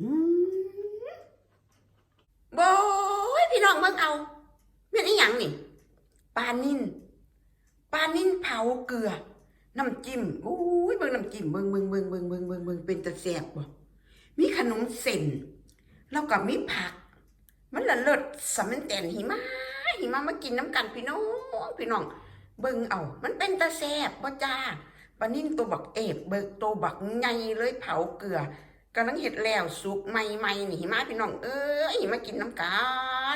อืมโบยพี่น้องเบิ่งเอาแม่นอีหยังนี่ปลานิ่นปลานิ่นเผาเกลือน้ำจิ้มอุ้ยเบิ่งน้ำจิ้มเบิ่งเบิ่งเบิ่งเบิ่งเบิ่งเบิ่งเบิ่งเป็นตะแซบบ่มีขนมเส้นแล้วก็มีผัก มันละเลิศสำมันแต่นหิมะหิมะมากินน้ำกันพี่น้องพี่น้อง เบิ่งเอา มันเป็นตะแซบบ่จ้าปลานิ่นตัวบักเอบเบิกตัวบักใหญ่เลยเผาเกลือ กำลังเห็ดแล้วสุกใหม่ๆนี่หิมะพี่น้องเอ้ยมากินน้ำกั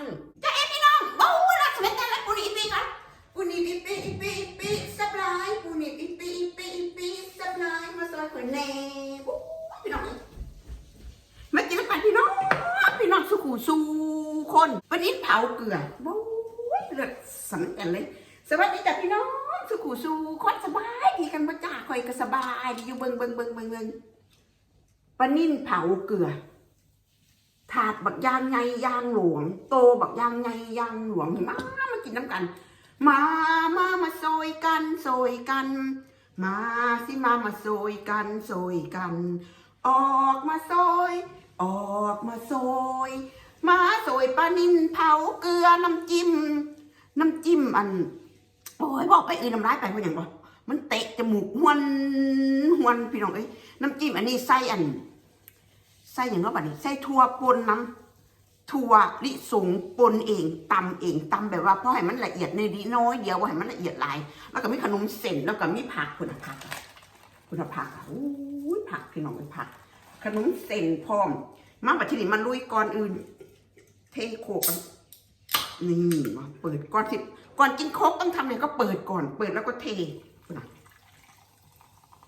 นจ้าเอ้พี่น้องบ่รักสมัยแต่ละปูนี่ปีกันปูนี่ปีปีปีปีสับลายปูนี่ปีปีปีปีสับลายมาซอยคนแน่โอ้ยพี่น้องมากินน้ำกันพี่น้องพี่น้องสุขูสู่คนปลานิ่นเผาเกลือโอ้ยเลิศสำคัญเลยสวัสดีจ้ะพี่น้องสุขูสู่คนสบายดีกันบ่จ้าคอยก็สบายดีอยู่เบิงเบิงเบิงเบิงเบิง ปลานิ่นเผาเกลือ ถาดบักยางไงยางหลวง โตบักยางไงยางหลวงมามากินน้ำกัน มามามาโซยกันโซยกัน มาสิมามาโซยกันโซยกัน ออกมาโซยออกมาโซยมาโซยปลานิ่นเผาเกลือน้ำจิ้มน้ำจิ้มอัน โอ้ยบอกไปอื่นน้ำร้ายไปเพราะอย่างบ่ มันเตะจมูกหวนหวนพี่น้องเอ้ยน้ำจิ้มอันนี้ไส้อันไส้อย่างเนาะบัดนี้ไส้ทั่วปนน้ำถั่วลิสงปนเองตำเองตำแบบว่าพราะให้มันละเอียดในดีน้อยเดียวให้มันละเอียดหลาย แล้วก็มีขนมเส้นแล้วก็มีผักคุณผักคุณผักโอ้ยผักพี่น้องเป็นผัก ขนมเส้นพร้อม มาบัดทีนี้มันลุยก่อนอื่น เทโคกันนี่มาเปิดก่อนสิก่อนกินโคกต้องทำเนี่ยก็เปิดก่อน เปิดแล้วก็เท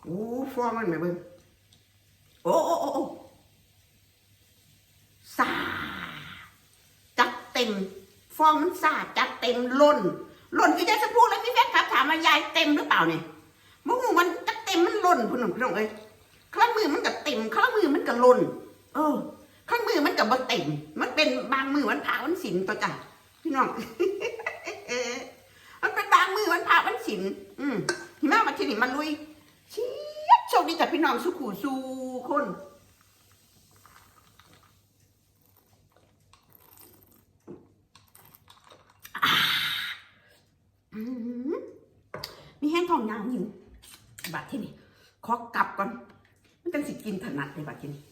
อ้ฟองมันไหมเบิ้งโอ้โอ้โอ้สาจัดเต็ม ฟองมันสาจัดเต็มล้นล้นคือจะจะพูดแล้วพี่แฟนครับถามมายายเต็มหรือเปล่าเนี่ยมะม่วงมันจัดเต็มมันล้นคุณหนุ่มพี่น้องเอ้ยข้างมือมันก็เต็มข้างมือมันก็ล้น เออ ข้างมือมันกับบ่เต็ม มันเป็นบางมือวันผ่าวันศิลตัวจ้ะพี่น้องมันเป็นบางมือวันผ่าวันศิลอืมหิมะมาที่นี่มันลุย ชียโชคดีจากพี่น้องสุขูสู่คนมีแห้งทองยาวอยู่บัดที่นี่ขอกลับก่อน มันจังสิกินถนัดเลยบัดที่นี่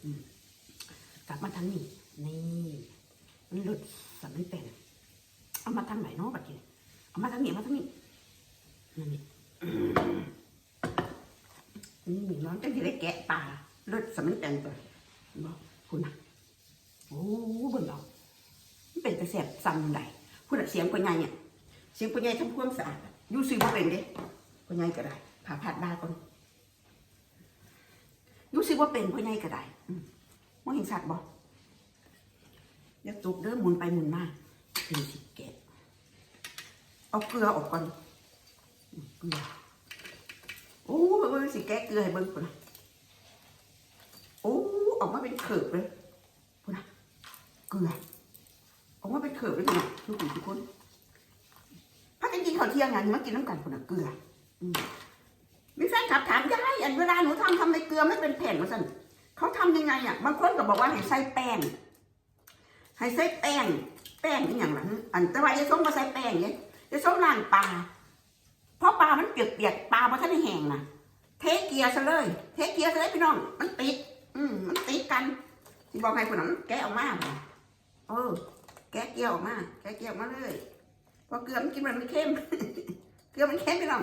กลับมาทางนี้ นี่ มันหลุดสันไม่เป็น เอามาทางไหนเนาะบัดนี้เอามาทางนี้เอามาทางนี้นั่ นนี่อืมนี่น้องจะได้แกะปลาเลือดสันไม่เป็นตัวบอกคุณนะโอ้บิ่งเอามันเป็นกระแสบสั่นใดคุณเสียงคนใหญ่เนี่ยเสียงคนใหญ่ทำความสะอาดยูซื้อมาเป็นเด้คนใหญ่ก็ได้ผ่าผัดได้ก่อนยูซื้อว่าเป็นคนใหญ่ก็ได้มองเห็นสัตว์บ่เดี๋ยวตุกเริ่มหมุนไปหมุนมาคือสิแกะเอาเกลือออกก่อนเกลือ สิแกะเกลือให้เบิ่งพุ่นนะโอ้ออกมาเป็นเขือบเลยพุ่นนะเกลือออกมาเป็นเขือบเลยพุ่นนะทุกคนทุกคนพักกันกินข้าวเที่ยงไงมากินน้ำกันพุ่นนะเกลือมีแฟนคลับถามยายอันเวลาหนูทำทำไมเกลือไม่เป็นแผ่นวะสันเขาทำยังไงอะบางคนก็บอกว่าให้ใส่แป้งให้ใส่แป้งแป้งนี่อย่างไรอันแต่ว่ายายส้มมาใส่แป้งเนี่ยยายส้มล้างปลาเพราะปลามันเปียกๆปลามันท่านแห้งนะ เทเกียร์ซะเลย เทเกียร์ซะเลยพี่น้อง มันติด อืมมันติดกันที่บอกให้คนนั้นแกะออกมาเออ แกะเกลียวออกมา แกะเกลียวออกมาเลยพอเกลือมันกินมันไม่เข้มเกลือมันเข้มพี่น้อง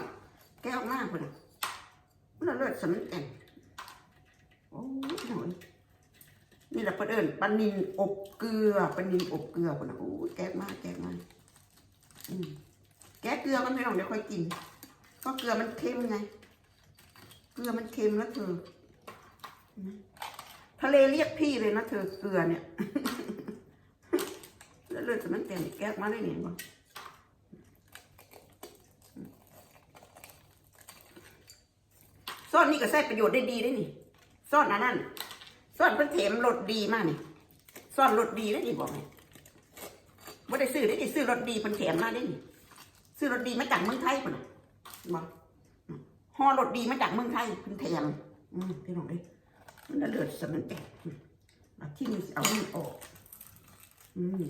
แกะออกมาคนน่ะมันเลิศสำนึกแก่นโอ้ยหน่อยนี่แหละประเดินปนินอบเกลือปนินอบเกลือคนนะโอ้ยแก๊กมากแก๊กมากแกเกลือก็ไม่ต้องเดี๋ยวค่อยกินเพราะเกลือมันเค็มไง ลือมันเค็มแล้วเธอทะเลเรียกพี่เลยนะเธอเกลือเนี่ย แล้วเลือดจะมันเต็มแก๊กมาได้เนี่ยบ่ซ่อนนี่ก็ใช้ประโยชน์ได้ดีได้นี่ซ่อนอันนั้นซ่อนเพิ่นเถมรสดีมากนี่ซ่อนรสดีได้นี่บอกไงว่ได้ซื้อได้ดิซื้อรสดีเพิ่นเถมมาได้นี่ซื้อรสดีมาจากเมืองไทยพุ่นน่ะบอก ห่อรสดีมาจากเมืองไทยเพิ่นเถมอืมพี่น้องเอ้ยมันน่ะเลือดสมันแตกมาที่นี่เอานี่ออกอืม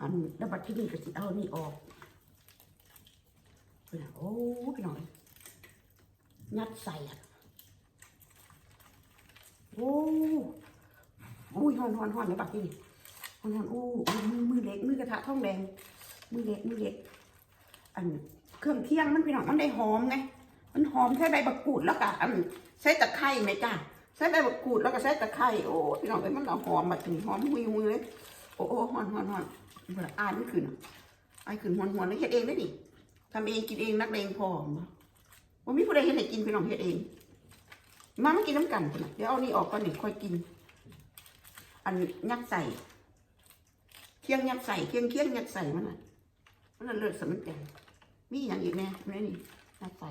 อันแล้วบัดที่นี่ก็สิเอานี่ออกเป็นโอ้พี่น้องยัดใส่อะโอ้อุ้ยหอนหอนหอนในบัดที่นี่หอนหอนอู้อู้มือมือเล็กมือกระทะทองแดงมือเล็กมือเล็กอัน เครื่องเคียงมันพี่น้องมันได้หอมไง มันหอมใช้ใบบักกูดแล้วก็อันใช้ตะไคร้ไหมจ้าใช้ใบบักกูดแล้วก็ใช้ตะไคร้โอ้พี่น้องเอ้ยมันเอาหอมแบบนี้หอมหุยหุยเลยโอ้โอ้หอนหอนหอนอ่านไม่ขึ้นอะอายขึ้นหอนหอนแล้วเฮ็ดเองได้ดิทำเองกินเองนักเลงพอบ่ว่ามีผู้ใดเฮ็ดให้กินพี่น้องเฮ็ดเอง มามากินน้ำกันเดี๋ยวเอานี่ออกก่อนนี่ค่อยกิน อันยัดใส่เคียงยัดใส่เคียงเคียงยัดใส่มันน่ะมันน่ะเลือดสมันแตง มีอย่างอีกแน่ไม่นี่ยัดใส่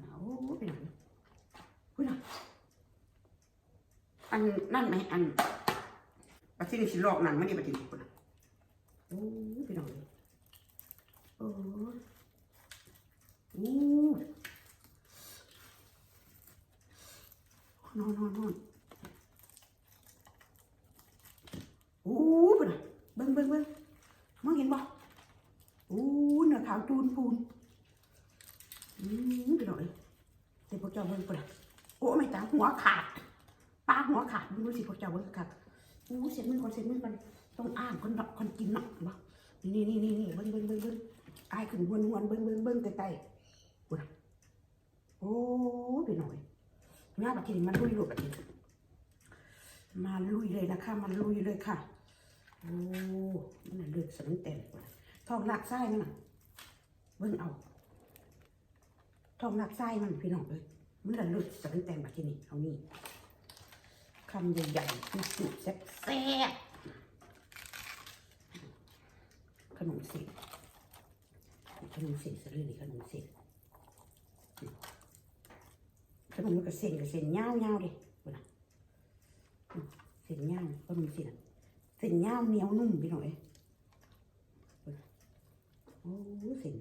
หนาวไปไหนหุ้ยน่ะอันนั่นไหมอันปะที่นี่สิลอกหนังไม่ได้ปะที่นี่ปุ่นน่ะโอ้ไปหน่อยโอ้โอ้นอนนอนนอนโอ้ปุ่นน่ะเบิ้งเบิ้งเบิ้งมองเห็นบ่ ขาวจูนปูนอืมไปหน่อยเดี๋ยวพวกเจ้าเบิ่งไปโอ้ไม่จ้าหัวขาดปากหัวขาดดูสิพวกเจ้าเบิ่งขาดอู้เสียมือก่อนเสียมือก่อนต้องอ้างคนดอกคนกินเนาะบ่นี่นี่นี่นี่เบิ่งเบิ่งเบิ่งเบิ่งอายขึ้นวนวนเบิ่งเบิ่งเบิ่งใกล้ๆโอ้ยโอ้ไปหน่อยงาบัดทีนี้มันลุยลุยบัดทีมาลุยเลยนะคะมันลุยเลยค่ะ โอ้มันน่ะเลือดสนเต็มท้องหลักไส้มันน่ะ เบิ่งเอาทองหนักไส้มันพี่น้องเลยมันละลุดจะเป็นแตงแบบที่นี่เอานี่คำใหญ่ๆจุกๆแซ่บๆขนมเส้นขนมเส้นสลือนี่ขนมเส้นนี่ขนมมันก็เส้นกับเส้นยาวๆดิคุณนะเส้นยาวขนมเส้นอะเส้นยาวเหนียวนุ่มพี่น้องเอ้ยโอ้เส้น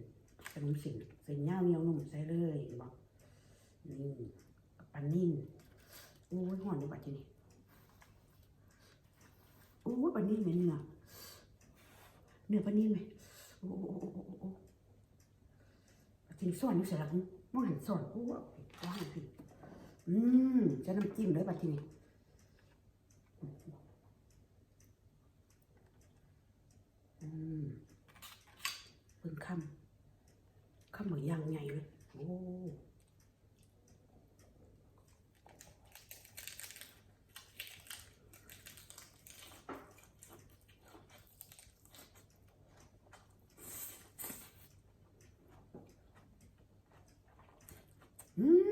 ขนมสิงเส้นยาวเหนียวนุ่มใส่เลยบอกนี่ปันนิ่นโอ้ยห่อนในบัดทีนี้โอ้ยปันนิ่นไหมเนื้อเนื้อปันนิ่นไหมโอ้โอ้โอ้โอ้โอ้โอ้ปัดทีนี้ซ่อนอยู่เสร็จแล้วมองหันซ่อนโอ้ยว่างพี่อืมจะน้ำจิ้มเลยปัดทีนี้อืมเพิ่งคำ ข้าวหมูย่างใหญ่เลยโอ้อืม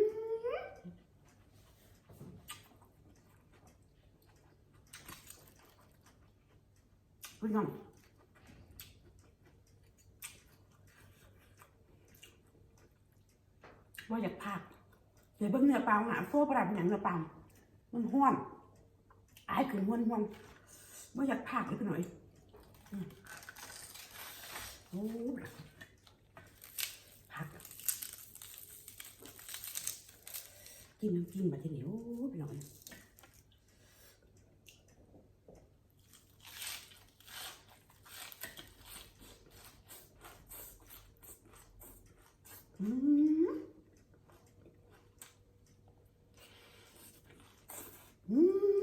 พี่น้อง ว่าอยากพากเดี๋ยวเบิ้งเนื้อปลาหาโซ่ปลาเป็นอย่างเนื้อปลามันห้วนอายขึ้นห้วนห้วนว่าอยากพากเลยพี่หน่อยโอ้พักกินน้ำจิ้มมาทีนี้โอ้พี่หน่อยอืม อืม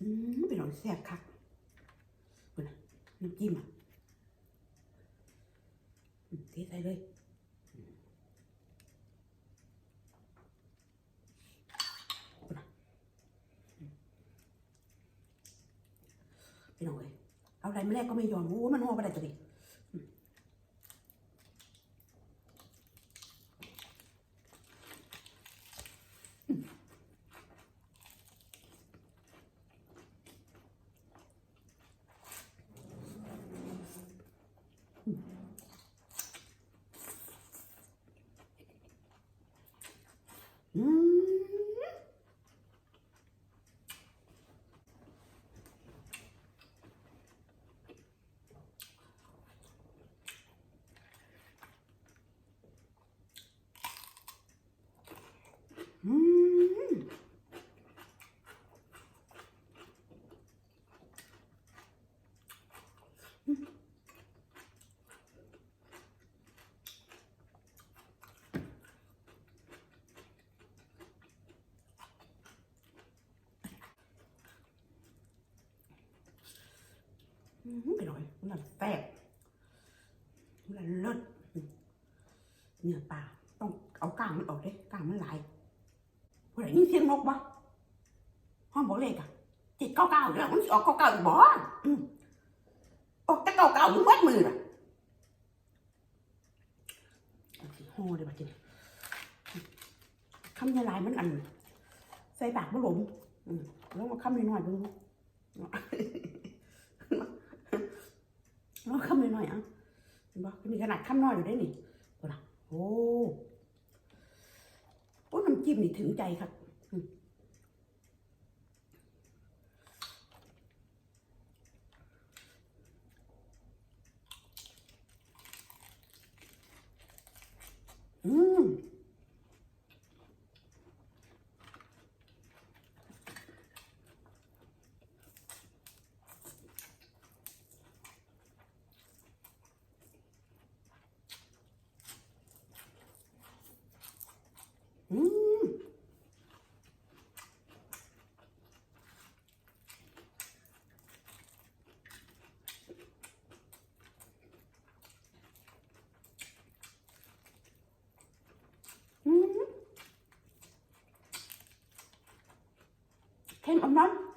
อืมเป็นของแซ่บคักคุณนะน้ำจิ้มอะอืมเทใส่เลยคุณน่ะอืมพี่น้องเอ้ยเอาอะไรไม่แรกก็ไม่ยอมโอ้มันห่อไปได้จะดิอืม อืมไปหน่อยมันนะแซ่บมันนะเลิศเนื้อปลาต้องเอากล้างมันออกเด้กล้างมันหลายพอได้ยินเสียง น้องบอกเขาเก้าเดี๋ยวมันสิออกเก้าเก้าอีกบ่อืมเก้าเก้าอยู่มัดมือน่ะเอาสิห่อเลยบัดนี้คำละลายมันอันใส่ปากบ่หลงอืมแล้วมาคำน้อยๆเบิ่งแล้วคำน้อยๆอะเห็นบ่มีขนาดคำน้อยอยู่ได้นี่โอ้ล่ะโอ้โอ้น้ำจิ้มนี่ถึงใจครับอืม อืมอืมอืมเค็มอมน้ำ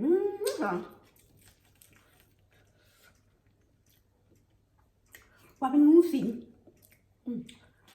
อื มอร่